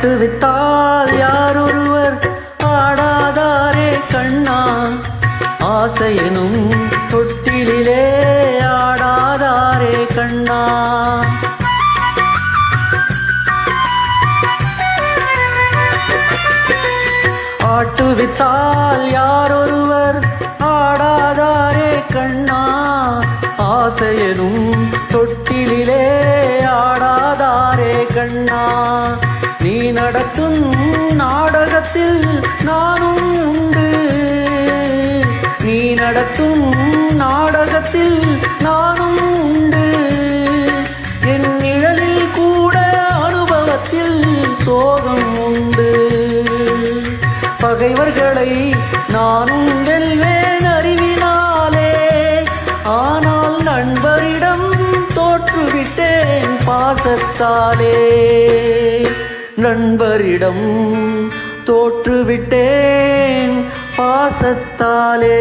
ஆட்டுவித்தால் யாரொருவர் ஆடாதாரே கண்ணா. ஆசையினும் தொட்டிலே ஆடாதாரே கண்ணா. ஆட்டுவித்தால் யாரொருவர் ஆடாதாரே கண்ணா. ஆசையனும் தொட்டிலே ஆடாதாரே கண்ணா. நீ நடத்தும் நாடகத்தில் நானும் உண்டு. நீ நடத்தும் நாடகத்தில் நானும் உண்டு. என் நிழலில் கூட அனுபவத்தில் சோகம் உண்டு. பகைவர்களை நானும் வெல்வேன் அறிவினாலே. ஆனால் நண்பரிடம் தோற்றுவிட்டேன் பாசத்தாலே. நண்பரிடம் தோற்றுவிட்டேன் பாசத்தாலே.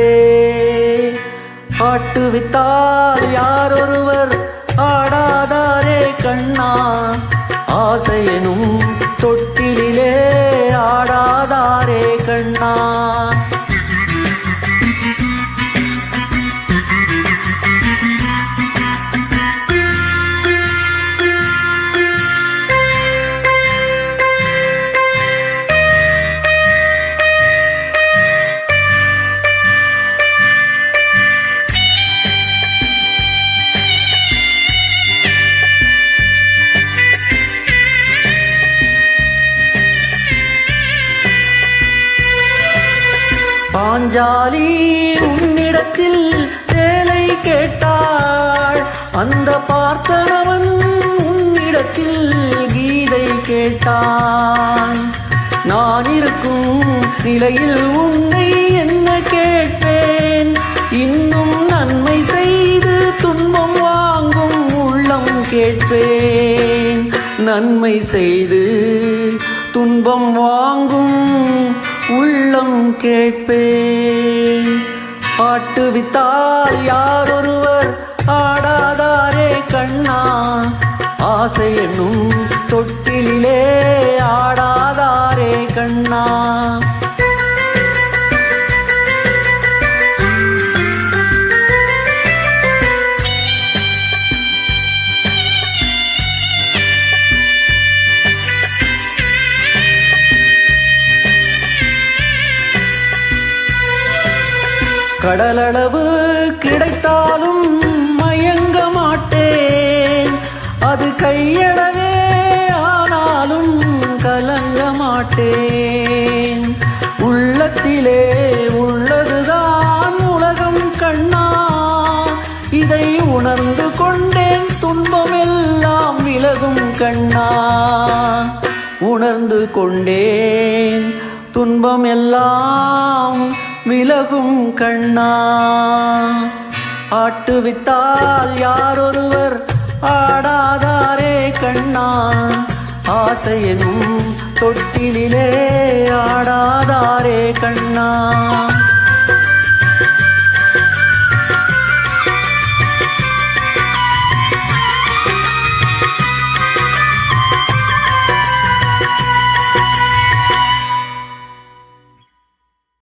ஆட்டுவித்தால் யாரொருவர் ஆடாதாரே கண்ணா. ஆசையனும் தொட்டிலே ஆடாதாரே கண்ணா. பாஞ்சாலி உன்னிடத்தில் சேலை கேட்டாள். அந்த பார்த்தனவன் உன்னிடத்தில் கீதை கேட்டான். நான் இருக்கும் நிலையில் உன்னை என்ன கேட்பேன்? இன்னும் நன்மை செய்து துன்பம் வாங்கும் உள்ளம் கேட்பேன். நன்மை செய்து துன்பம் வாங்கும் உள்ளம் கேட்பேன். பாட்டுவித்தால் யாரொருவர் ஆடாதாரே கண்ணா. ஆசை என்னும் கடலளவு கிடைத்தாலும் மயங்க மாட்டேன். அது கையளவே ஆனாலும் கலங்க மாட்டேன். உள்ளத்திலே உள்ளதுதான் உலகம் கண்ணா. இதை உணர்ந்து கொண்டேன் துன்பமெல்லாம் விலகும் கண்ணா. உணர்ந்து கொண்டேன் துன்பம் எல்லாம் விலகும் கண்ணா. ஆட்டுவித்தால் யாரொருவர் ஆடாதாரே கண்ணா. ஆசையனும் தொட்டிலே ஆடாதாரே கண்ணா.